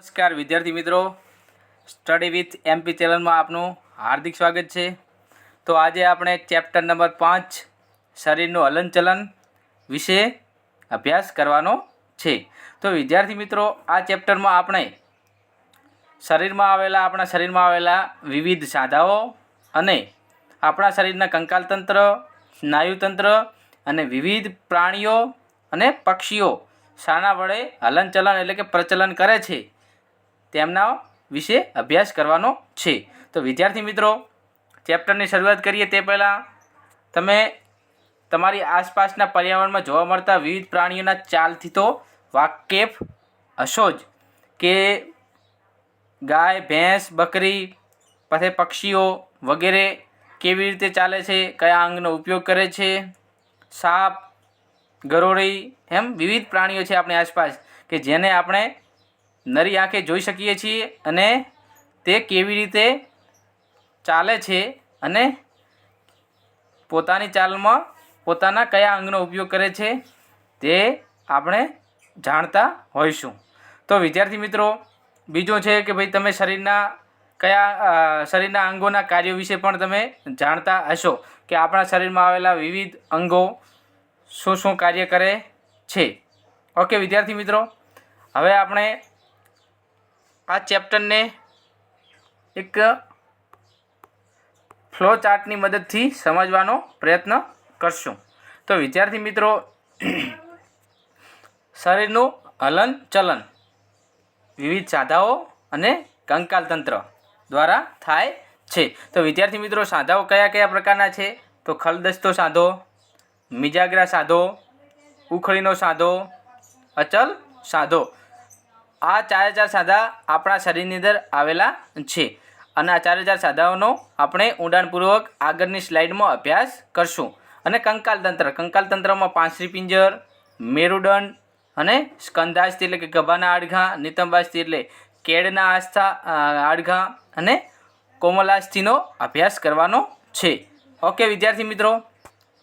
નમસ્કાર, વિદ્યાર્થી મિત્રો. સ્ટડી વિથ એમપી ચેનલમાં આપનું હાર્દિક સ્વાગત છે. તો આજે આપણે ચેપ્ટર નંબર પાંચ, શરીરનું હલનચલન વિશે અભ્યાસ કરવાનો છે. તો વિદ્યાર્થી મિત્રો, આ ચેપ્ટરમાં આપણે શરીરમાં આવેલા, આપણા શરીરમાં આવેલા વિવિધ સાધાઓ અને આપણા શરીરના કંકાલતંત્ર સ્નાયુતંત્ર અને વિવિધ પ્રાણીઓ અને પક્ષીઓ શાના વડે હલનચલન એટલે કે પ્રચલન કરે છે. તેમના વિશે અભ્યાસ કરવાનો છે. તો વિદ્યાર્થી મિત્રો, ચેપ્ટરની શરૂઆત કરીએ તે પહેલાં. તમે તમારી આસપાસના પર્યાવરણમાં જોવા મળતા વિવિધ પ્રાણીઓના ચાલથી તો વાકેફ હશો જ કે ગાય, ભેંસ, બકરી પછી પક્ષીઓ વગેરે કેવી રીતે ચાલે છે, કયા અંગનો ઉપયોગ કરે છે, સાપ, ગરોળી, એમ વિવિધ પ્રાણીઓ છે આપણી આસપાસ કે જેને આપણે નરી આંખે જોઈ શકીએ છીએ અને તે કેવી રીતે ચાલે છે અને પોતાની ચાલમાં પોતાના કયા અંગનો ઉપયોગ કરે છે તે આપણે જાણતા હોઈશું. તો વિદ્યાર્થી મિત્રો, બીજો છે કે ભાઈ તમે શરીરના કયા શરીરના અંગોના કાર્યો વિશે પણ તમે જાણતા હશો કે આપણા શરીરમાં આવેલા વિવિધ અંગો શું શું કાર્ય કરે છે. ઓકે વિદ્યાર્થી મિત્રો, હવે આપણે આ ચેપ્ટરને એક ફ્લો ચાર્ટની મદદથી સમજવાનો પ્રયત્ન કરશું. તો વિદ્યાર્થી મિત્રો, શરીરનું હલન ચલન વિવિધ સાધાઓ અને કંકાલ તંત્ર દ્વારા થાય છે. તો વિદ્યાર્થી મિત્રો, સાંધાઓ કયા કયા પ્રકારના છે? તો ખલદસ્તો સાંધો, મિજાગરા સાંધો ઉખળીનો સાંધો, અચલ સાંધો. આ ચારે ચાર સાધા આપણા શરીરની અંદર આવેલા છે. અને આ ચારે ચાર સાધાઓનો આપણે ઊંડાણપૂર્વક આગળની સ્લાઇડમાં અભ્યાસ કરશું. અને કંકાલ તંત્ર, કંકાલ તંત્રમાં પાંસરી પિંજર, મેરુદંડ અને સ્કંધાસ્થી એટલે કે ગભાના આડઘા નિતંબાસ્થી એટલે કેળના આસ્થા આડઘા અને કોમલાસ્થિનો અભ્યાસ કરવાનો છે. ઓકે, વિદ્યાર્થી મિત્રો?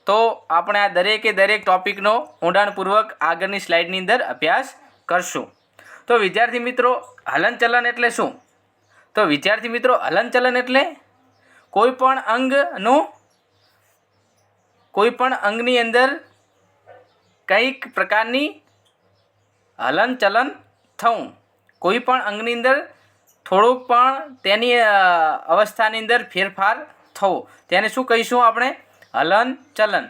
તો આપણે આ દરેકે દરેક ટોપિકનો ઊંડાણપૂર્વક આગળની સ્લાઇડની અંદર અભ્યાસ કરશું. તો વિદ્યાર્થી મિત્રો હલનચલન એટલે શું? તો વિદ્યાર્થી મિત્રો હલનચલન એટલે કોઈ પણ અંગનું કોઈ પણ અંગની અંદર કંઈક પ્રકારની હલનચલન થવું. કોઈ પણ અંગની અંદર થોડુંક પણ તેની અવસ્થાની અંદર ફેરફાર થવો. તેને શું કહીશું આપણે? હલન ચલન.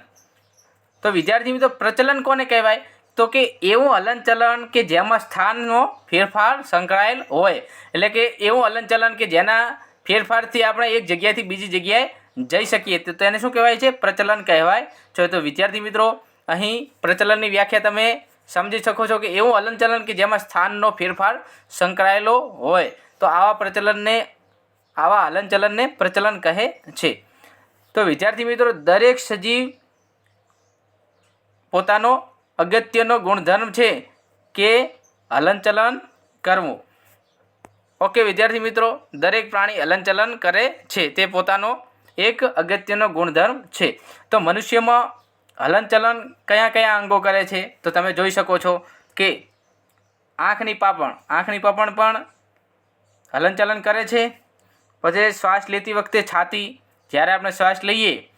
તો વિદ્યાર્થી મિત્રો, પ્રચલન કોને કહેવાય? તો કે એવું હલનચલન કે જેમાં સ્થાનનો ફેરફાર સંકળાયેલ હોય. એટલે કે એવું હલનચલન કે જેના ફેરફારથી આપણે એક જગ્યાએથી બીજી જગ્યાએ જઈ શકીએ. તો તેને શું કહેવાય છે? પ્રચલન કહેવાય. છે તો વિદ્યાર્થી મિત્રો, અહીં પ્રચલનની વ્યાખ્યા તમે સમજી શકો છો કે એવું હલનચલન કે જેમાં સ્થાનનો ફેરફાર સંકળાયેલો હોય. તો આવા પ્રચલનને, આવા હલનચલનને પ્રચલન કહે છે. તો વિદ્યાર્થી મિત્રો, દરેક સજીવ પોતાનો અગત્યનો ગુણધર્મ છે કે હલનચલન કરવું. ઓકે, વિદ્યાર્થી મિત્રો, દરેક પ્રાણી હલનચલન કરે છે. તે પોતાનો એક અગત્યનો ગુણધર્મ છે. તો મનુષ્યમાં હલનચલન કયા કયા અંગો કરે છે? તો તમે જોઈ શકો છો કે આંખની પાપણ આંખની પાપણ પણ હલનચલન કરે છે. પછી શ્વાસ લેતી વખતે છાતી, જ્યારે આપણે શ્વાસ લઈએ,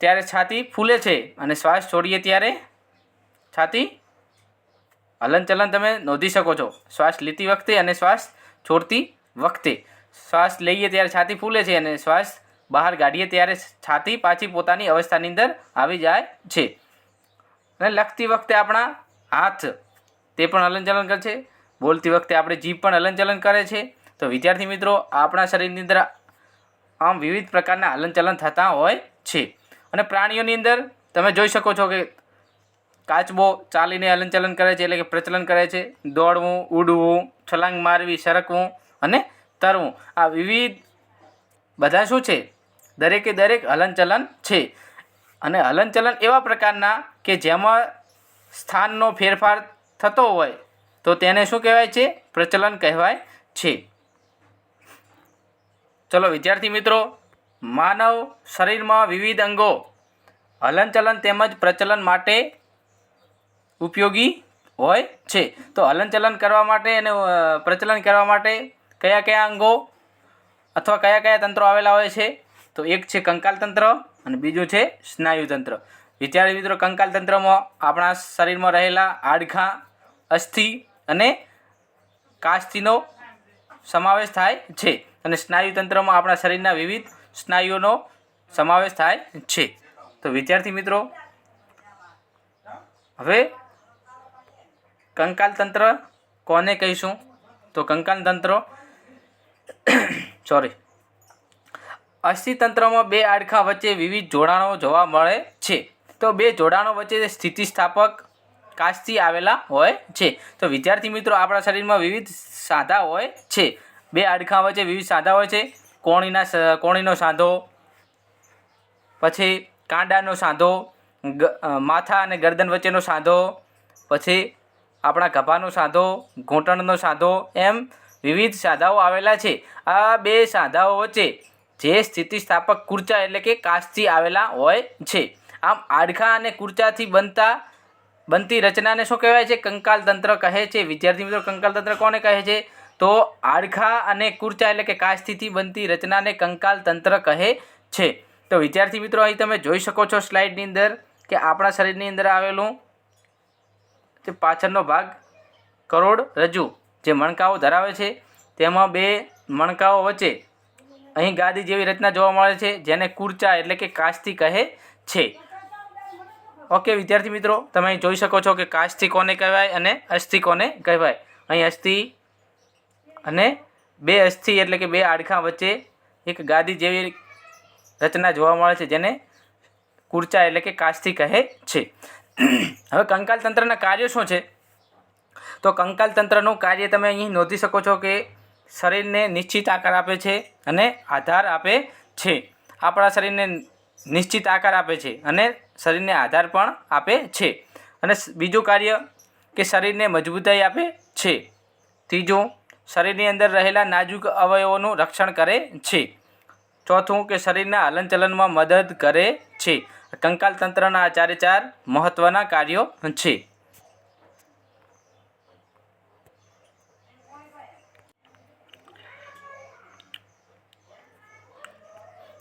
ત્યારે છાતી ફૂલે છે અને શ્વાસ છોડીએ ત્યારે છાતી. હલનચલન તમે નોંધી શકો છો. શ્વાસ લેતી વખતે અને શ્વાસ છોડતી વખતે. શ્વાસ લઈએ ત્યારે છાતી ફૂલે છે અને શ્વાસ બહાર કાઢીએ ત્યારે છાતી પાછી પોતાની અવસ્થાની અંદર આવી જાય છે. અને લખતી વખતે આપણા હાથ તે પણ હલનચલન કરે છે. બોલતી વખતે આપણે જીભ પણ હલનચલન કરે છે. તો વિદ્યાર્થી મિત્રો, આપણા શરીરની અંદર આમ વિવિધ પ્રકારના હલનચલન થતા હોય છે. અને પ્રાણીઓની અંદર તમે જોઈ શકો છો કે કાચબો ચાલીને હલનચલન કરે છે એટલે કે પ્રચલન કરે છે. દોડવું, ઉડવું, છલાંગ મારવી, સરકવું અને તરવું. આ વિવિધ બધા શું છે? દરેકે દરેક હલનચલન છે. અને હલનચલન એવા પ્રકારના કે જેમાં સ્થાનનો ફેરફાર થતો હોય તો તેને શું કહેવાય છે? પ્રચલન કહેવાય છે. ચલો વિદ્યાર્થી મિત્રો, માનવ શરીરમાં વિવિધ અંગો. હલનચલન તેમજ પ્રચલન માટે ઉપયોગી હોય છે. તો હલનચલન કરવા માટે અને પ્રચલન કરવા માટે કયા કયા અંગો અથવા કયા કયા તંત્રો આવેલા હોય છે? તો એક છે કંકાલ તંત્ર અને બીજું છે સ્નાયુ તંત્ર. વિદ્યાર્થી મિત્રો, કંકાલ તંત્રમાં આપણા શરીરમાં રહેલા હાડકાં અસ્થિ અને કાસ્થિનો સમાવેશ થાય છે અને સ્નાયુ તંત્રમાં આપણા શરીરના વિવિધ સ્નાયુઓનો સમાવેશ થાય છે. તો વિદ્યાર્થી મિત્રો, હવે કંકાલ તંત્ર કોને કહીશું? તો કંકાલ તંત્ર સોરી અસ્થિતંત્રમાં બે આડખા વચ્ચે વિવિધ જોડાણો જોવા મળે છે. તો બે જોડાણો વચ્ચે સ્થિતિસ્થાપક કાચથી આવેલા હોય છે. તો વિદ્યાર્થી મિત્રો, આપણા શરીરમાં વિવિધ સાંધા હોય છે. બે આડખા વચ્ચે વિવિધ સાંધા હોય છે. કોણીના કોણીનો સાંધો, પછી કાંડાનો સાંધો માથા અને ગરદન વચ્ચેનો સાંધો, પછી આપણા ગભાનો સાંધો, ઘૂંટણનો સાંધો, એમ વિવિધ સાંધાઓ આવેલા છે. આ બે સાંધાઓ વચ્ચે જે સ્થિતિસ્થાપક કુર્ચા એટલે કે કાચથી આવેલા હોય છે. આમ આડખા અને કુર્ચાથી બનતા, બનતી રચનાને શું કહેવાય છે? કંકાલ તંત્ર કહે છે. વિદ્યાર્થી મિત્રો, કંકાલ તંત્ર કોને કહે છે? તો આડખા અને કુર્ચા એટલે કે કાચથી બનતી રચનાને કંકાલ તંત્ર કહે છે. તો વિદ્યાર્થી મિત્રો, અહીં તમે જોઈ શકો છો સ્લાઇડની અંદર કે આપણા શરીરની અંદર આવેલું જે પાછળનો ભાગ કરોડ રજ્જુ જે મણકાઓ ધરાવે છે. તેમાં બે મણકાઓ વચ્ચે અહીં ગાદી જેવી રચના જોવા મળે છે, જેને કુર્ચા એટલે કે કાસ્તી કહે છે. ઓકે વિદ્યાર્થી મિત્રો, તમે જોઈ શકો છો કે કાચથી કોને કહેવાય અને અસ્થિ કોને કહેવાય? અહીં અસ્થિ અને બે અસ્થિ એટલે કે બે આડખા વચ્ચે એક ગાદી જેવી રચના જોવા મળે છે, જેને કુર્ચા એટલે કે કાસ્તી કહે છે. હવે કંકાલ તંત્રના કાર્યો શું છે? તો કંકાલ તંત્રનું કાર્ય તમે અહીં નોંધી શકો છો કે શરીરને નિશ્ચિત આકાર આપે છે અને આધાર આપે છે. આપણા શરીરને નિશ્ચિત આકાર આપે છે અને શરીરને આધાર પણ આપે છે. અને બીજું કાર્ય કે શરીરને મજબૂતાઈ આપે છે. ત્રીજું, શરીરની અંદર રહેલા નાજુક અવયવોનું રક્ષણ કરે છે. ચોથું કે શરીરના હલનચલનમાં મદદ કરે છે. કંકાલ તંત્રના આ ચારે ચાર મહત્ત્વના કાર્યો છે.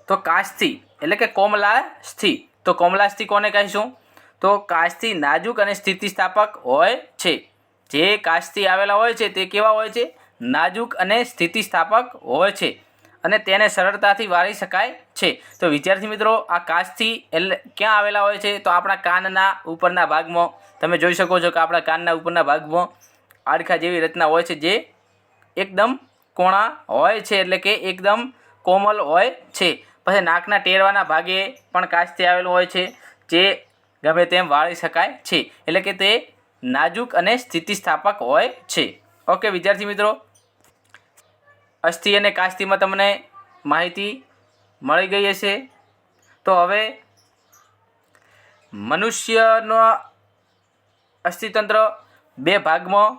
તો કાચથી એટલે કે કોમલાસ્થિ. તો કોમલાસ્થિ કોને કહીશું? તો કાસ્થિ નાજુક અને સ્થિતિસ્થાપક હોય છે. જે કાસ્થિ આવેલા હોય છે, તે કેવા હોય છે? નાજુક અને સ્થિતિસ્થાપક હોય છે. અને તેને સરળતાથી વાળી શકાય છે. તો વિદ્યાર્થી મિત્રો, આ કાચથી એટલે ક્યાં આવેલા હોય છે? તો આપણા કાનના ઉપરના ભાગમાં. તમે જોઈ શકો છો કે આપણા કાનના ઉપરના ભાગમાં આડખા જેવી રચના હોય છે જે એકદમ કોણા હોય છે, એટલે કે એકદમ કોમલ હોય છે. પછી નાકના ટેરવાના ભાગે પણ કાચથી આવેલું હોય છે જે ગમે તેમ વાળી શકાય છે. એટલે કે તે નાજુક અને સ્થિતિસ્થાપક હોય છે. ઓકે, વિદ્યાર્થી મિત્રો અસ્થિ અને કાસ્તીમાં તમને માહિતી મળી ગઈ હશે. તો હવે મનુષ્યનો અસ્થિતંત્ર બે ભાગમાં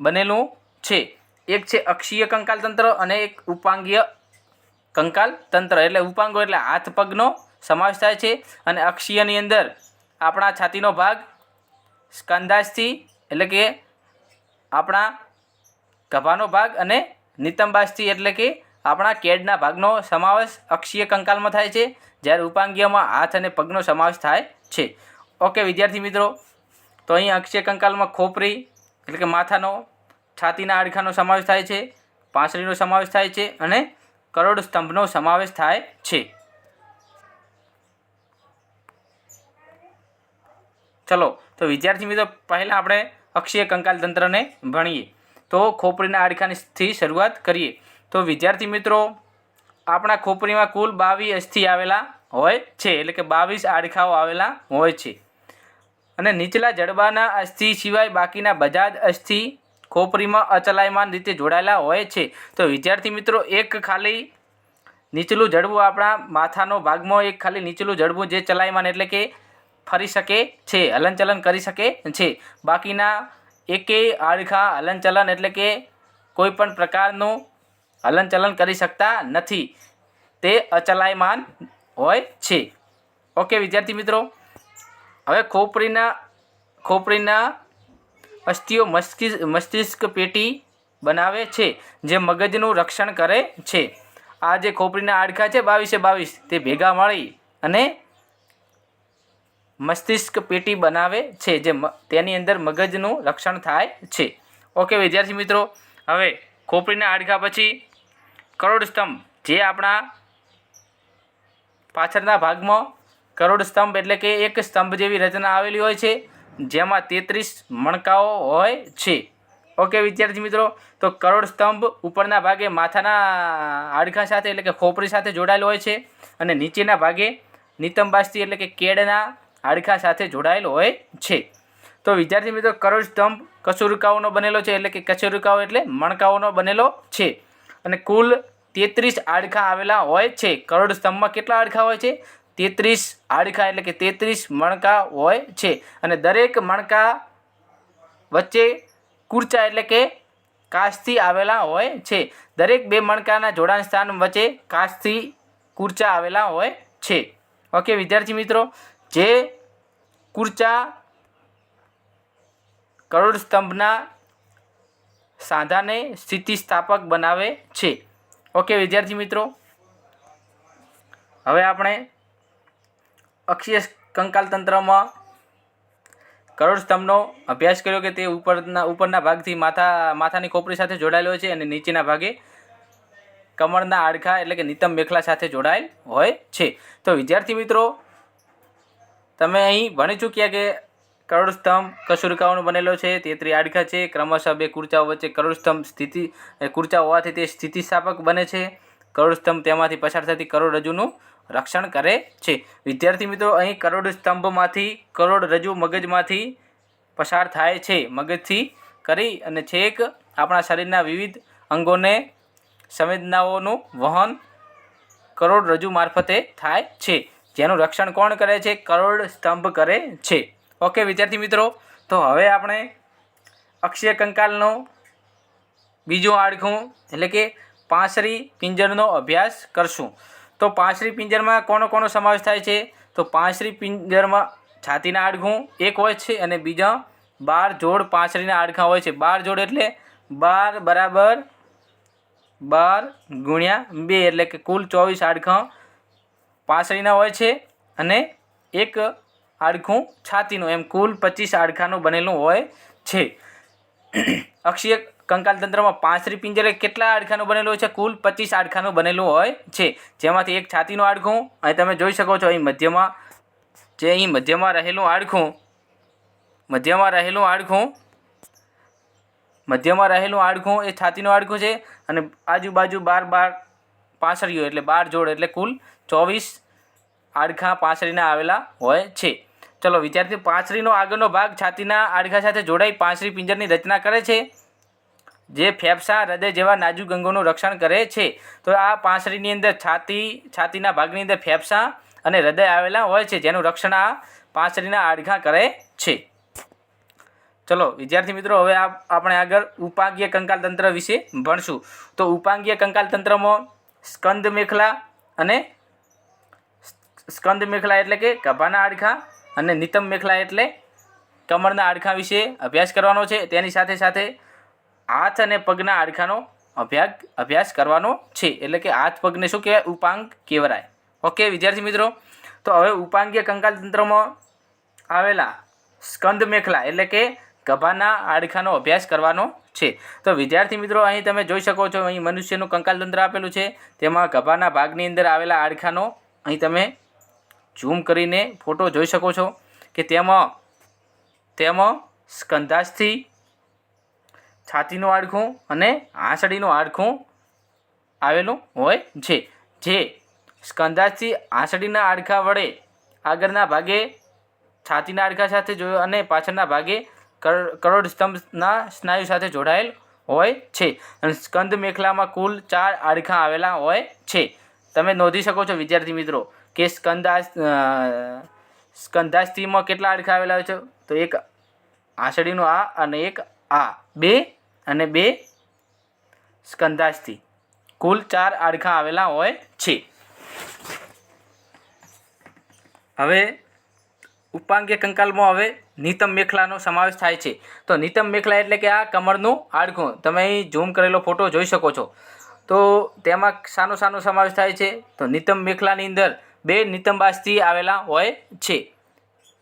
બનેલું છે. એક છે અક્ષીય કંકાલ તંત્ર અને એક ઉપાંગીય કંકાલ તંત્ર. એટલે ઉપાંગો એટલે હાથ પગનો સમાવેશ થાય છે. અને અક્ષીયની અંદર આપણા છાતીનો ભાગ, સ્કંદાસ્થિ એટલે કે આપણા ગભાનો ભાગ અને નિતંબાસ્થિ એટલે કે આપણા કેડના ભાગનો સમાવેશ અક્ષીય કંકાલમાં થાય છે, જ્યારે ઉપાંગીયમાં હાથ અને પગનો સમાવેશ થાય છે. ઓકે, વિદ્યાર્થી મિત્રો, તો અહીં અક્ષીય કંકાલમાં ખોપરી એટલે કે માથાનો, છાતીના આડખાનો સમાવેશ થાય છે, પાંસળીનો સમાવેશ થાય છે અને કરોડ સ્તંભનો સમાવેશ થાય છે. ચલો, તો વિદ્યાર્થી મિત્રો, પહેલાં આપણે અક્ષીય કંકાલ તંત્રને ભણીએ. તો ખોપરીના હાડકાની શરૂઆત કરીએ. તો વિદ્યાર્થી મિત્રો, આપણા ખોપરીમાં કુલ બાવીસ અસ્થિ આવેલા હોય છે, એટલે કે બાવીસ હાડકાઓ આવેલા હોય છે. અને નીચલા જડબાના અસ્થિ સિવાય બાકીના બધા જ અસ્થિ ખોપરીમાં અચલાયમાન રીતે જોડાયેલા હોય છે. તો વિદ્યાર્થી મિત્રો, એક ખાલી નીચલું જડબું આપણા માથાનો ભાગમાં, એક ખાલી નીચલું જડબું જે ચલાયમાન એટલે કે ફરી શકે છે, હલનચલન કરી શકે છે. બાકીના એકેય હાડકાં હલનચલન એટલે કે કોઈ પણ પ્રકારનું હલનચલન કરી શકતા નથી. તે અચલાયમાન હોય છે. ઓકે, વિદ્યાર્થી મિત્રો. હવે ખોપરીના ખોપરીના અસ્થિઓ મસ્તિષ્ક મસ્તિષ્ક પેટી બનાવે છે, જે મગજનું રક્ષણ કરે છે. આ જે ખોપરીના હાડકાં છે, બાવીસે બાવીસ, તે ભેગા મળી અને મસ્તિષ્ક પેટી બનાવે છે, જે તેની અંદર મગજનું રક્ષણ થાય છે. ઓકે વિદ્યાર્થી મિત્રો, હવે ખોપરીના હાડકાં પછી કરોડસ્તંભ જે આપણા પાછળના ભાગમાં કરોડસ્તંભ એટલે કે એક સ્તંભ જેવી રચના આવેલી હોય છે, જેમાં તેત્રીસ મણકાઓ હોય છે. ઓકે વિદ્યાર્થી મિત્રો, તો કરોડ સ્તંભ ઉપરના ભાગે માથાના હાડકાં સાથે એટલે કે ખોપરી સાથે જોડાયેલો હોય છે અને નીચેના ભાગે નિતંબાસ્તી એટલે કે કેળના હાડકાં સાથે જોડાયેલો હોય છે. તો વિદ્યાર્થી મિત્રો, કરોડ સ્તંભ કશુરુકાઓનો બનેલો છે, એટલે કે કશુરુકાઓ એટલે મણકાઓનો બનેલો છે. અને કુલ તેત્રીસ આડખા આવેલા હોય છે. કરોડ સ્તંભમાં કેટલા આડખા હોય છે? તેત્રીસ આડખા એટલે કે તેત્રીસ મણકા હોય છે. અને દરેક મણકા વચ્ચે કુર્ચા એટલે કે કાચથી આવેલા હોય છે. દરેક બે મણકાના જોડાણ સ્થાન વચ્ચે કાચથી કુર્ચા આવેલા હોય છે. ઓકે, વિદ્યાર્થી મિત્રો જે કુર્ચા કરોડસ્તંભના સાંધાને સ્થિતિસ્થાપક બનાવે છે. ઓકે વિદ્યાર્થી મિત્રો. હવે આપણે અક્ષીય કંકાલ તંત્રમાં કરોડસ્તંભનો અભ્યાસ કર્યો કે તે ઉપરના ઉપરના ભાગથી માથા, માથાની ખોપરી સાથે જોડાયેલો છે અને નીચેના ભાગે કમરના આડખા એટલે કે નિતમ મેખલા સાથે જોડાયેલ હોય છે. તો વિદ્યાર્થી મિત્રો તમે અહીં ભણી ચૂક્યા કે કરોડસ્તંભ કશુરકાઓનો બનેલો છે, તેત્રી આડખા છે, ક્રમશઃ બે કુર્ચાઓ વચ્ચે કરોડસ્તંભ સ્થિતિ કુર્ચા હોવાથી તે સ્થિતિસ્થાપક બને છે. કરોડસ્તંભ તેમાંથી પસાર થતી કરોડરજ્જુનું રક્ષણ કરે છે. વિદ્યાર્થી મિત્રો, અહીં કરોડસ્તંભમાંથી કરોડરજ્જુ મગજમાંથી પસાર થાય છે. મગજથી કરી અને છેક આપણા શરીરના વિવિધ અંગોને સંવેદનાઓનું વહન કરોડરજ્જુ મારફતે થાય છે. જેનું રક્ષણ કોણ કરે છે? કરોડ સ્તંભ કરે છે. ઓકે, વિદ્યાર્થી મિત્રો, તો હવે આપણે અક્ષય કંકાલનો બીજું આડખું એટલે કે પાંસરી પિંજરનો અભ્યાસ કરશું. તો પાંસરી પિંજરમાં કોનો કોનો સમાવેશ થાય છે? તો પાંસરી પિંજરમાં છાતીના આડખું એક હોય છે અને બીજા બાર જોડ પાંસરીના આડખા હોય છે. બાર જોડ એટલે બાર બરાબર બાર ગુણ્યા બે, એટલે કે કુલ ચોવીસ હાડકાં પાંસળીના હોય છે અને એક હાડકું છાતીનું, એમ કુલ પચીસ હાડકાનું બનેલું હોય છે. અક્ષીય કંકાલ તંત્રમાં પાંસરી પિંજરે કેટલા હાડકાનું બનેલું હોય છે? કુલ પચીસ હાડકાનું બનેલું હોય છે. જેમાંથી એક છાતીનું હાડકું અહીં તમે જોઈ શકો છો, અહીં મધ્યમાં જે અહીં મધ્યમાં રહેલું હાડકું મધ્યમાં રહેલું હાડકું મધ્યમાં રહેલું હાડકું એ છાતીનું હાડકું છે અને આજુબાજુ બાર બાર પાંસળીઓ એટલે બાર જોડ એટલે કુલ ચોવીસ આડખા પાંસળીના આવેલા હોય છે. ચલો વિદ્યાર્થી પાંસળીનો આગળનો ભાગ છાતીના આડખા સાથે જોડાઈ પાંસળી પિંજરની રચના કરે છે. જે ફેફસા હૃદય જેવા નાજુક અંગોનું રક્ષણ કરે છે. તો આ પાંસળીની અંદર છાતી, છાતીના ભાગની અંદર ફેફસા અને હૃદય આવેલા હોય છે. જેનું રક્ષણ આ પાંસરીના હાડકાં કરે છે. ચલો, વિદ્યાર્થી મિત્રો, હવે આપ, આપણે આગળ ઉપાંગીય કંકાલ તંત્ર વિશે ભણશું. તો ઉપાંગીય કંકાલ તંત્રમાં સ્કંદ મેખલા અને સ્કંદ મેખલા એટલે કે ગભાના આડખા અને નિતમ મેખલા એટલે કમરના હાડકાં વિશે અભ્યાસ કરવાનો છે. તેની સાથે સાથે હાથ અને પગના આડખાનો અભ્યાસ અભ્યાસ કરવાનો છે. એટલે કે હાથ, પગને શું કહેવાય? ઉપાંગ કહેવાય. ઓકે વિદ્યાર્થી મિત્રો, તો હવે ઉપાંગીય કંકાલ તંત્રમાં આવેલા સ્કંદ મેખલા એટલે કે ગભાના આડખાનો અભ્યાસ કરવાનો છે. તો વિદ્યાર્થી મિત્રો, અહીં તમે જોઈ શકો છો, અહીં મનુષ્યનું કંકાલ તંત્ર આપેલું છે. તેમાં ગભાના ભાગની અંદર આવેલા આડખાનો અહીં તમે ઝૂમ કરીને ફોટો જોઈ શકો છો કે તેમાં તેમાં સ્કંધાસથી છાતીનું આડખું અને આંસળીનું આડખું આવેલું હોય છે. જે સ્કંધાસથી આંસળીના આડખા વડે આગળના ભાગે છાતીના આડખા સાથે જોયું અને પાછળના ભાગે કરોડ સ્તંભના સ્નાયુ સાથે જોડાયેલ હોય છે. અને સ્કંદ મેખલામાં કુલ ચાર આડખા આવેલા હોય છે. તમે નોંધી શકો છો, વિદ્યાર્થી મિત્રો, કે સ્કંદા સ્કંધાસ્થિમાં કેટલા આડખા આવેલા હોય છે? તો એક આસળીનું આ અને એક આ. બે અને બે સ્કંધાસ્થિ કુલ ચાર આડખા આવેલા હોય છે. હવે ઉપાંગ્ય કંકાલમાં હવે નિતમ મેખલાનો સમાવેશ થાય છે. તો નિતમ મેખલા એટલે કે આ કમરનું હાડકું તમે અહીં ઝૂમ કરેલો ફોટો જોઈ શકો છો. તો તેમાં સાનો સાનો સમાવેશ થાય છે. તો નિતમ મેખલાની અંદર બે નિતંબાસ્તી આવેલા હોય છે.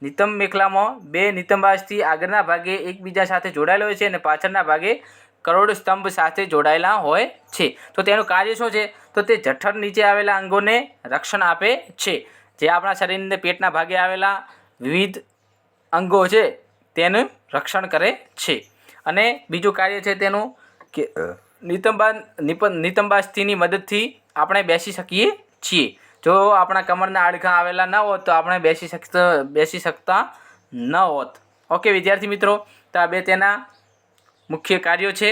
નિતમ મેખલામાં બે નિતંબાસ્તી આગળના ભાગે એકબીજા સાથે જોડાયેલા હોય છે અને પાછળના ભાગે કરોડ સ્તંભ સાથે જોડાયેલા હોય છે. તો તેનું કાર્ય શું છે? તો તે જઠર નીચે આવેલા અંગોને રક્ષણ આપે છે. જે આપણા શરીરને પેટના ભાગે આવેલા વિવિધ અંગો છે તેનું રક્ષણ કરે છે. અને બીજું કાર્ય છે તેનું કે નિતંબા નિતંબાસ્થિની મદદથી આપણે બેસી શકીએ છીએ. જો આપણા કમરના હાડકાં આવેલા ન હોત તો આપણે બેસી શકતા બેસી શકતા ન હોત. ઓકે, વિદ્યાર્થી મિત્રો, તો આ બે તેના મુખ્ય કાર્યો છે.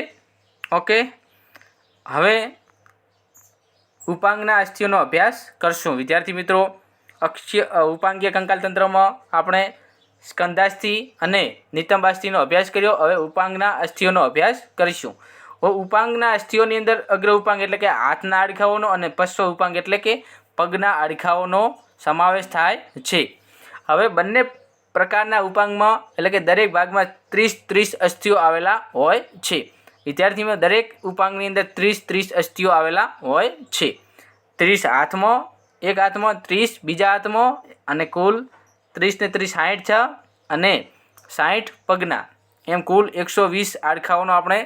ઓકે, હવે ઉપાંગના અસ્થિઓનો અભ્યાસ કરશું. વિદ્યાર્થી મિત્રો અક્ષય ઉપાંગીય કંકાલ તંત્રમાં આપણે સ્કંદાસ્થિ અને નિતંબાસ્થિનો અભ્યાસ કર્યો. હવે ઉપાંગના અસ્થિઓનો અભ્યાસ કરીશું. હવે ઉપાંગના અસ્થિઓની અંદર અગ્ર ઉપાંગ એટલે કે હાથના આડખાઓનો અને પશ્વ ઉપાંગ એટલે કે પગના આડખાઓનો સમાવેશ થાય છે. હવે બંને પ્રકારના ઉપાંગમાં એટલે કે દરેક ભાગમાં ત્રીસ ત્રીસ અસ્થિઓ આવેલા હોય છે. વિદ્યાર્થીમાં દરેક ઉપાંગની અંદર ત્રીસ ત્રીસ અસ્થિઓ આવેલા હોય છે. ત્રીસ હાથમાં એક હાથમાં ત્રીસ, બીજા હાથમાં અને કુલ ત્રીસ ને ત્રીસ સાઠ છે અને સાઠ પગના. એમ કુલ એકસો વીસ આડખાઓનો આપણે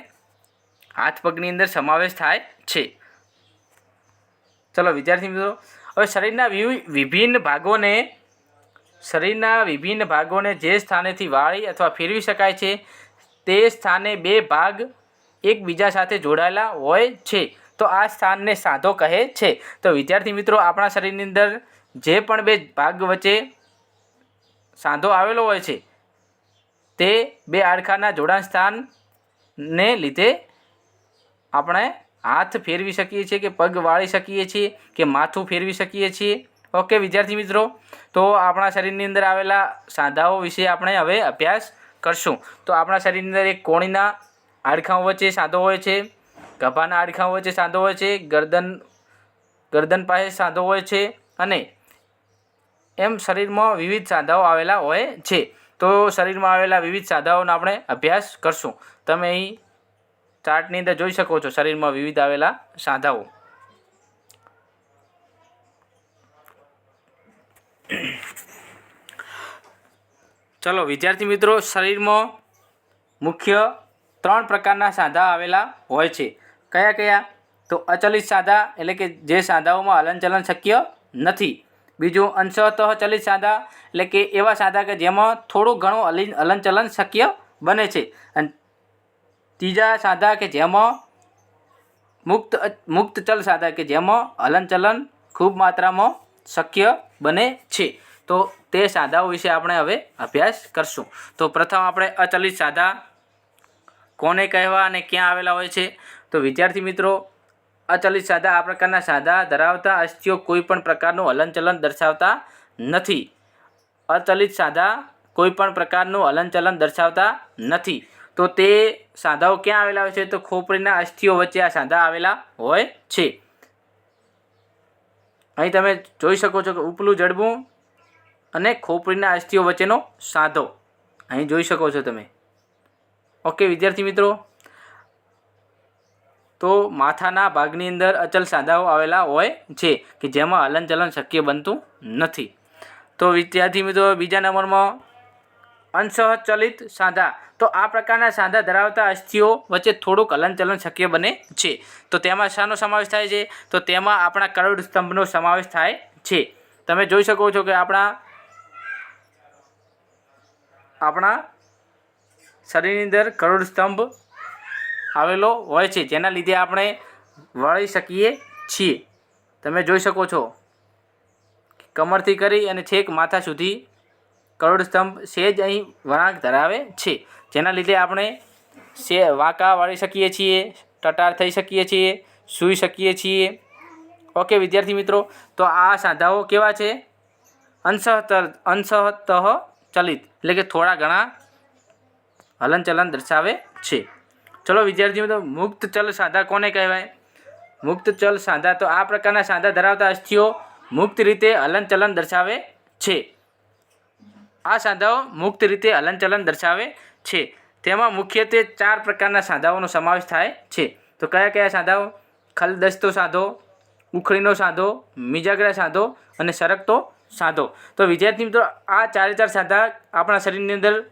હાથ પગની અંદર સમાવેશ થાય છે. ચલો વિદ્યાર્થી મિત્રો, હવે શરીરના વિભિન્ન ભાગોને, શરીરના વિભિન્ન ભાગોને જે સ્થાનેથી વાળી અથવા ફેરવી શકાય છે તે સ્થાને બે ભાગ એકબીજા સાથે જોડાયેલા હોય છે. તો આ સ્થાનને સાંધો કહે છે. તો વિદ્યાર્થી મિત્રો, આપણા શરીરની અંદર જે પણ બે ભાગ વચ્ચે સાંધો આવેલો હોય છે, તે બે હાડકાના જોડાણ સ્થાનને લીધે આપણે હાથ ફેરવી શકીએ છીએ કે પગ વાળી શકીએ છીએ કે માથું ફેરવી શકીએ છીએ. ઓકે, વિદ્યાર્થી મિત્રો, તો આપણા શરીરની અંદર આવેલા સાંધાઓ વિશે આપણે હવે અભ્યાસ કરશું. તો આપણા શરીરની અંદર એક કોણીના હાડકાં વચ્ચે સાંધો હોય છે ગભાના હાડકાં વચ્ચે સાંધો હોય છે, ગરદન ગરદન પાસે સાંધો હોય છે અને એમ શરીરમાં વિવિધ સાંધાઓ આવેલા હોય છે. તો શરીરમાં આવેલા વિવિધ સાંધાઓનો આપણે અભ્યાસ કરશું. તમે અહીં ચાર્ટની અંદર જોઈ શકો છો શરીરમાં વિવિધ આવેલા સાંધાઓ. ચલો, વિદ્યાર્થી મિત્રો, શરીરમાં મુખ્ય ત્રણ પ્રકારના સાંધા આવેલા હોય છે. કયા કયા? તો અચલિત સાદા એટલે કે જે સાદાઓમાં હલનચલન શક્ય નથી. બીજું અંશતઃ ચલિત સાંધા એટલે કે એવા સાદા કે જેમાં થોડું ઘણું હલી હલનચલન શક્ય બને છે. અને ત્રીજા સાદા કે જેમાં મુક્ત મુક્ત ચલ સાદા કે જેમાં હલનચલન ખૂબ માત્રામાં શક્ય બને છે. તો તે સાદાઓ વિશે આપણે હવે અભ્યાસ કરશું. તો પ્રથમ આપણે અચલિત સાદા કોને કહેવા અને ક્યાં આવેલા હોય છે? તો વિદ્યાર્થી મિત્રો, અચલિત સાદા આ પ્રકારના સાદા ધરાવતા અસ્થિઓ કોઈ પણ પ્રકારનું હલનચલન દર્શાવતા નથી. અચલિત સાદા કોઈ પણ પ્રકારનું હલનચલન દર્શાવતા નથી. તો તે સાંધાઓ ક્યાં આવેલા હોય છે? તો ખોપરીના અસ્થિઓ વચ્ચે આ સાંધા આવેલા હોય છે. અહીં તમે જોઈ શકો છો કે ઉપલું જડબું અને ખોપરીના અસ્થિઓ વચ્ચેનો સાંધો. અહીં જોઈ શકો છો તમે. ઓકે, વિદ્યાર્થી મિત્રો તો માથાના ભાગની અંદર અચલ સાંધાઓ આવેલા હોય છે કે જેમાં હલનચલન શક્ય બનતું નથી. તો વિદ્યાર્થી મિત્રો, બીજા નંબરમાં અંશચલિત સાંધા. તો આ પ્રકારના સાંધા ધરાવતા અસ્થિઓ વચ્ચે થોડુંક હલનચલન શક્ય બને છે. તો તેમાં શાનો સમાવેશ થાય છે? તો તેમાં આપણા કરોડ સ્તંભનો સમાવેશ થાય છે. તમે જોઈ શકો છો કે આપણા આપણા શરીરની અંદર કરોડ સ્તંભ આવેલો હોય છે, જેના લીધે આપણે વળી શકીએ છીએ. તમે જોઈ શકો છો કમરથી કરી અને છેક માથા સુધી કરોડ સ્તંભ સેજ અહીં વળાંક ધરાવે છે, જેના લીધે આપણે સે, વાંકા વાળી શકીએ છીએ, ટટાર થઈ શકીએ છીએ, સૂઈ શકીએ છીએ. ઓકે, વિદ્યાર્થી મિત્રો, તો આ સાંધાઓ કેવા છે? અંશત, અંશતઃ ચલિત, એટલે કે થોડા ઘણા હલનચલન દર્શાવે છે. ચલો વિદ્યાર્થી મિત્રો મુક્ત ચલ સાંધા કોને કહેવાય? મુક્ત ચલ સાંધા તો આ પ્રકારના સાંધા ધરાવતા અસ્થિઓ મુક્ત રીતે હલનચલન દર્શાવે છે. આ સાંધાઓ મુક્ત રીતે હલનચલન દર્શાવે છે. તેમાં મુખ્યત્વે ચાર પ્રકારના સાંધાઓનો સમાવેશ થાય છે. તો કયા કયા સાંધાઓ? ખલદસ્તો સાંધો ઉખળીનો સાંધો, મિજાગરા સાંધો અને સરકતો સાંધો. તો વિદ્યાર્થી મિત્રો, આ ચારે ચાર સાંધા આપણા શરીરની અંદર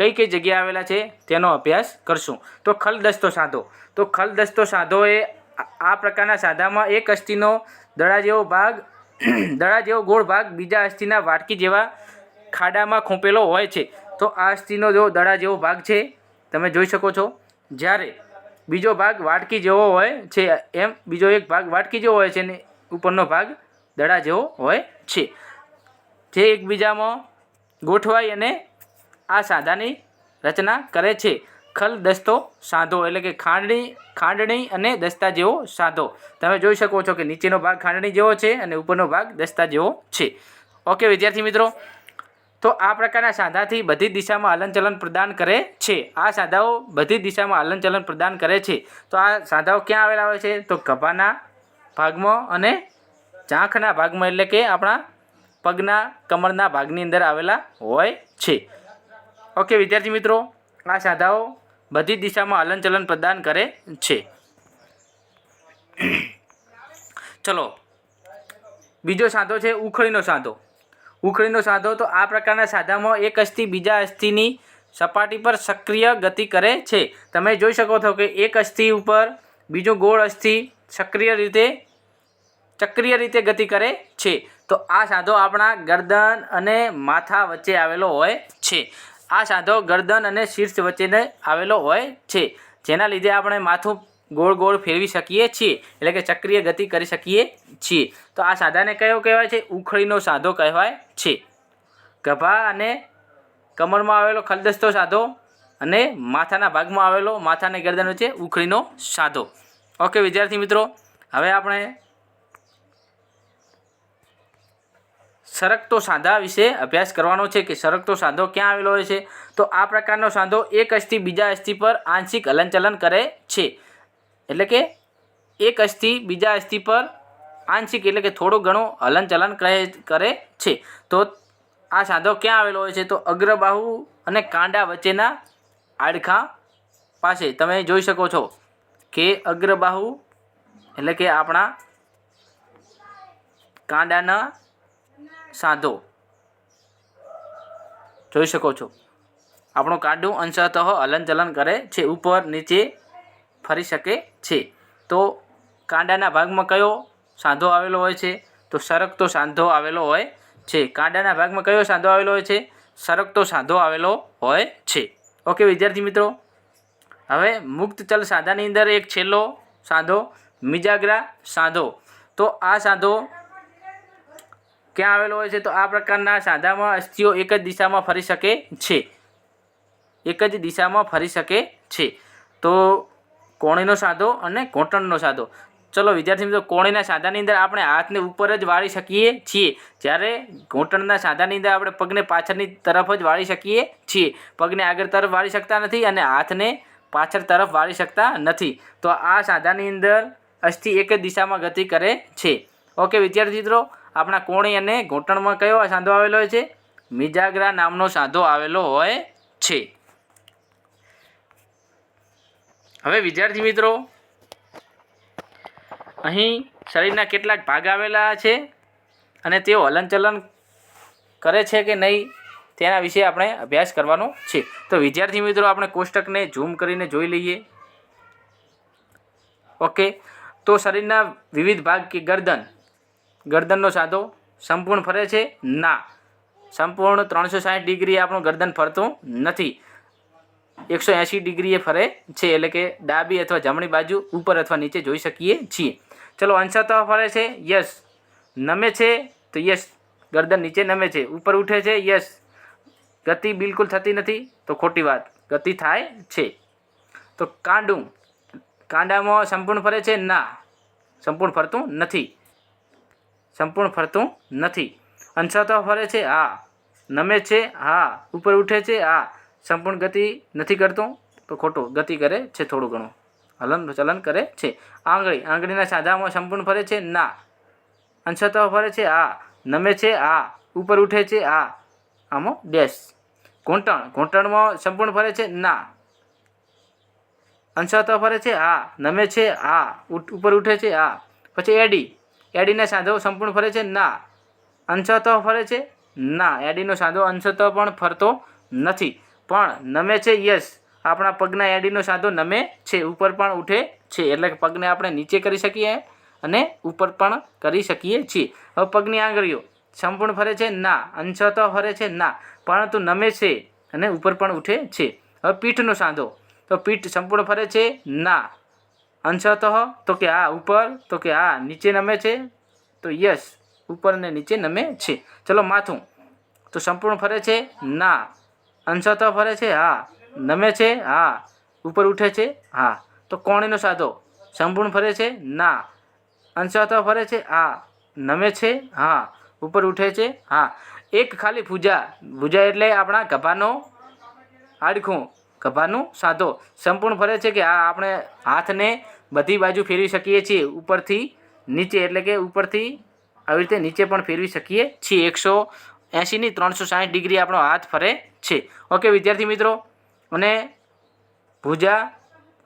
કઈ કઈ જગ્યાએ આવેલા છે તેનો અભ્યાસ કરશું. તો ખલદસ્તો સાંધો. તો ખલદસ્તો સાંધો એ આ- પ્રકારના સાંધામાં એક અસ્થિનો દડા જેવો ભાગ, દડા જેવો ગોળ ભાગ બીજા અસ્થિના વાટકી જેવા ખાડામાં ખૂંપેલો હોય છે. તો આ અસ્થિનો જો દડા જેવો ભાગ છે, તમે જોઈ શકો છો. જ્યારે બીજો ભાગ વાટકી જેવો હોય છે, એમ બીજો એક ભાગ વાટકી જેવો હોય છે ને ઉપરનો ભાગ દડા જેવો હોય છે. જે એકબીજામાં ગોઠવાઈ અને આ સાંધાની રચના કરે છે. ખલ દસ્તો સાંધો એટલે કે ખાંડણી ખાંડણી અને દસ્તા જેવો સાંધો. તમે જોઈ શકો છો કે નીચેનો ભાગ ખાંડણી જેવો છે અને ઉપરનો ભાગ દસ્તા જેવો છે. ઓકે, વિદ્યાર્થી મિત્રો? તો આ પ્રકારના સાંધાથી બધી દિશામાં હલનચલન પ્રદાન કરે છે. આ સાંધાઓ બધી દિશામાં હલનચલન પ્રદાન કરે છે. તો આ સાંધાઓ ક્યાં આવેલા હોય છે? તો ગભાના ભાગમાં અને ચાંખના ભાગમાં એટલે કે આપણા પગના કમરના ભાગની અંદર આવેલા હોય છે. ઓકે, વિદ્યાર્થી મિત્રો, આ સાધાઓ બધી દિશામાં હલનચલન પ્રદાન કરે છે. ચલો, બીજો સાંધો છે ઉખળીનો સાંધો. ઉખળીનો સાંધો તો આ પ્રકારના સાંધામાં એક અસ્થિ બીજા અસ્થિની સપાટી પર સક્રિય ગતિ કરે છે. તમે જોઈ શકો છો કે એક અસ્થિ ઉપર બીજો ગોળ અસ્થિ સક્રિય રીતે, ચક્રીય રીતે ગતિ કરે છે. તો આ સાંધો આપણા ગરદન અને માથા વચ્ચે આવેલો હોય છે. આ સાંધો ગરદન અને શીર્ષ વચ્ચેને આવેલો હોય છે. જેના લીધે આપણે માથું ગોળ ગોળ ફેરવી શકીએ છીએ, એટલે કે ચક્રીય ગતિ કરી શકીએ છીએ. તો આ સાંધાને કયો કહેવાય છે? ઉખળીનો સાંધો કહેવાય છે. ગભા અને કમરમાં આવેલો ખલદસ્તો સાંધો અને માથાના ભાગમાં આવેલો માથાને ગરદન વચ્ચે ઉખળીનો સાંધો. ઓકે, વિદ્યાર્થી મિત્રો, હવે આપણે સરકતો સાંધા વિશે અભ્યાસ કરવાનો છે કે સરકતો સાંધો ક્યાં આવેલો હોય છે? તો આ પ્રકારનો સાંધો એક અસ્થિ બીજા અસ્થિ પર આંશિક હલનચલન કરે છે. એટલે કે એક અસ્થિ બીજા અસ્થિ પર આંશિક એટલે કે થોડું ઘણું હલનચલન કરે કરે છે. તો આ સાંધો ક્યાં આવેલો હોય છે? તો અગ્રબાહુ અને કાંડા વચ્ચેના આડખા પાસે. તમે જોઈ શકો છો કે અગ્રબાહુ એટલે કે આપણા કાંડાના સાંધો. જોઈ શકો છો. આપણું કાંડું અંશતઃ હલનચલન કરે છે, ઉપર નીચે ફરી શકે છે. તો કાંડાના ભાગમાં કયો સાંધો આવેલો હોય છે? તો સરકતો સાંધો આવેલો હોય છે. કાંડાના ભાગમાં કયો સાંધો આવેલો હોય છે? સરકતો સાંધો આવેલો હોય છે. ઓકે, વિદ્યાર્થી મિત્રો. હવે મુક્ત ચલ સાંધાની અંદર એક છેલ્લો સાંધો, મિજાગ્રા સાંધો. તો આ સાંધો ક્યાં આવેલો હોય છે તો આ પ્રકારના સાંધામાં અસ્થિઓ એક જ દિશામાં ફરી શકે છે. એક જ દિશામાં ફરી શકે છે. તો કોણીનો સાંધો અને ઘૂંટણનો સાંધો. ચલો વિદ્યાર્થી મિત્રો, કોણીના સાંધાની અંદર આપણે હાથને ઉપર જ વાળી શકીએ છીએ. જ્યારે ઘૂંટણના સાંધાની અંદર આપણે પગને પાછળની તરફ જ વાળી શકીએ છીએ. પગને આગળ તરફ વાળી શકતા નથી અને હાથને પાછળ તરફ વાળી શકતા નથી. તો આ સાંધાની અંદર અસ્થિ એક જ દિશામાં ગતિ કરે છે. ઓકે વિદ્યાર્થી મિત્રો આપણા કોણી અને ઘૂંટણમાં કયો સાંધો આવેલો હોય છે? મિજાગરા નામનો સાંધો આવેલો હોય છે. હવે વિદ્યાર્થી મિત્રો, અહીં શરીરના કેટલાક ભાગ આવેલા છે અને તેઓ હલનચલન કરે છે કે નહીં તેના વિશે આપણે અભ્યાસ કરવાનો છે. તો વિદ્યાર્થી મિત્રો, આપણે કોષ્ટકને ઝૂમ કરીને જોઈ લઈએ. ઓકે. તો શરીરના વિવિધ ભાગ કે ગરદન ગરદનનો સાદો સંપૂર્ણ ફરે છે? ના. સંપૂર્ણ ત્રણસો સાઠ ડિગ્રી આપણું ગરદન ફરતું નથી. એકસો એંસી ડિગ્રીએ ફરે છે, એટલે કે ડાબી અથવા જમણી બાજુ, ઉપર અથવા નીચે જોઈ શકીએ છીએ. ચલો, અંશતઃ ફરે છે, યસ. નમે છે, તો યસ. ગરદન નીચે નમે છે, ઉપર ઉઠે છે, યસ. ગતિ બિલકુલ થતી નથી, તો ખોટી વાત. ગતિ થાય છે. તો કાંડું. કાંડામાં સંપૂર્ણ ફરે છે? ના. સંપૂર્ણ ફરતું નથી. સંપૂર્ણ ફરતું નથી. અંશતઃ ફરે છે હા નમે છે, હા, ઉપર ઉઠે છે હા સંપૂર્ણ ગતિ નથી કરતું, તો ખોટું, ગતિ કરે છે થોડું ઘણું. હલન ચલન કરે છે. આંગળી, આંગળીના સાંધામાં સંપૂર્ણ ફરે છે, ના. અંશતઃ ફરે છે હા નમે છે હા ઉપર ઉઠે છે હા આમાં ડેશ. ઘૂંટણ, ઘૂંટણમાં સંપૂર્ણ ફરે છે, ના. અંશતઃ ફરે છે હા નમે છે ઉઠ- ઉપર ઉઠે છે હા પછી એડી એડીને સાંધો સંપૂર્ણ ફરે છે? ના. અંશતઃ ફરે છે? ના. એડીનો સાંધો અંશતઃ પણ ફરતો નથી. પણ નમે છે? યસ. આપણા પગના એડીનો સાંધો નમે છે. ઉપર પણ ઉઠે છે. એટલે કે પગને આપણે નીચે કરી શકીએ અને ઉપર પણ કરી શકીએ છીએ. હવે પગની આંગળીઓ. સંપૂર્ણ ફરે છે? ના. અંશતઃ ફરે છે? ના. પરંતુ નમે છે અને ઉપર પણ ઉઠે છે. હવે પીઠનો સાંધો. તો પીઠ સંપૂર્ણ ફરે છે? ના. અંશતઃ તો કે હા ઉપર, તો કે હા નીચે નમે છે, તો યસ ઉપર ને નીચે નમે છે. ચલો માથું. તો સંપૂર્ણ ફરે છે, ના. અંશતઃ ફરે છે, હા. નમે છે, હા. ઉપર ઉઠે છે, હા. તો કોણીનો સાધો. સંપૂર્ણ ફરે છે, ના. અંશતઃ ફરે છે હા નમે છે, હા. ઉપર ઉઠે છે, હા. એક ખાલી ભૂજા. ભૂજા એટલે આપણા ગભાનો હાડકું ગભાનું સાધો. સંપૂર્ણ ફરે છે કે આ આપણે હાથને બધી બાજુ ફેરવી શકીએ છીએ. ઉપરથી નીચે, એટલે કે ઉપરથી આવી રીતે નીચે પણ ફેરવી શકીએ છીએ. એકસો એંશીની ત્રણસો સાઠ ડિગ્રી આપણો હાથ ફરે છે. ઓકે, વિદ્યાર્થી મિત્રો. અને ભુજા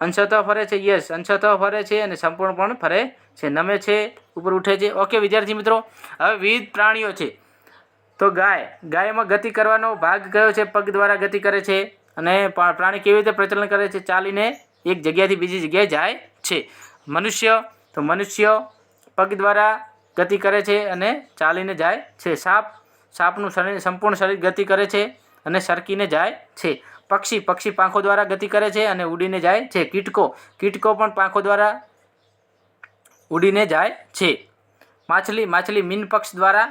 અંશતઃ ફરે છે યસ અંશતઃ ફરે છે અને સંપૂર્ણ પણ ફરે છે. નમે છે, ઉપર ઉઠે છે. ઓકે, વિદ્યાર્થી મિત્રો, હવે વિવિધ પ્રાણીઓ છે. તો ગાય, ગાયમાં ગતિ કરવાનો ભાગ કયો છે? પગ દ્વારા ગતિ કરે છે. અને પ્રાણી કેવી રીતે પ્રચલન કરે છે ચાલીને એક જગ્યાથી બીજી જગ્યાએ જાય છે. મનુષ્ય, તો મનુષ્ય પગ દ્વારા ગતિ કરે છે અને ચાલીને જાય છે. સાપ, સાપનું શરીર, સંપૂર્ણ શરીર ગતિ કરે છે અને સરકીને જાય છે. પક્ષી પક્ષી પાંખો દ્વારા ગતિ કરે છે અને ઉડીને જાય છે. કીટકો કીટકો પણ પાંખો દ્વારા ઉડીને જાય છે. માછલી માછલી મીન પક્ષ દ્વારા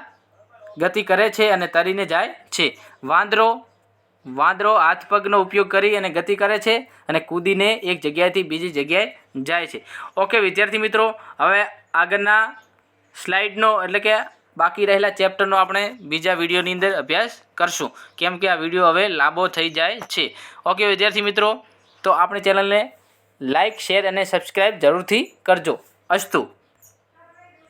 ગતિ કરે છે અને તરીને જાય છે. વાંદરો વાંદરો હાથ પગનો ઉપયોગ કરી અને ગતિ કરે છે અને કૂદીને એક જગ્યાએથી બીજી જગ્યાએ જાય છે. ઓકે વિદ્યાર્થી મિત્રો, હવે આગળના સ્લાઇડનો એટલે કે બાકી રહેલા ચેપ્ટરનો આપણે બીજા વિડીયોની અંદર અભ્યાસ કરશું. કેમ કે આ વીડિયો હવે લાંબો થઈ જાય છે. ઓકે વિદ્યાર્થી મિત્રો, તો આપણી ચેનલને લાઇક, શેર અને સબસ્ક્રાઈબ જરૂરથી કરજો. અસ્તુ.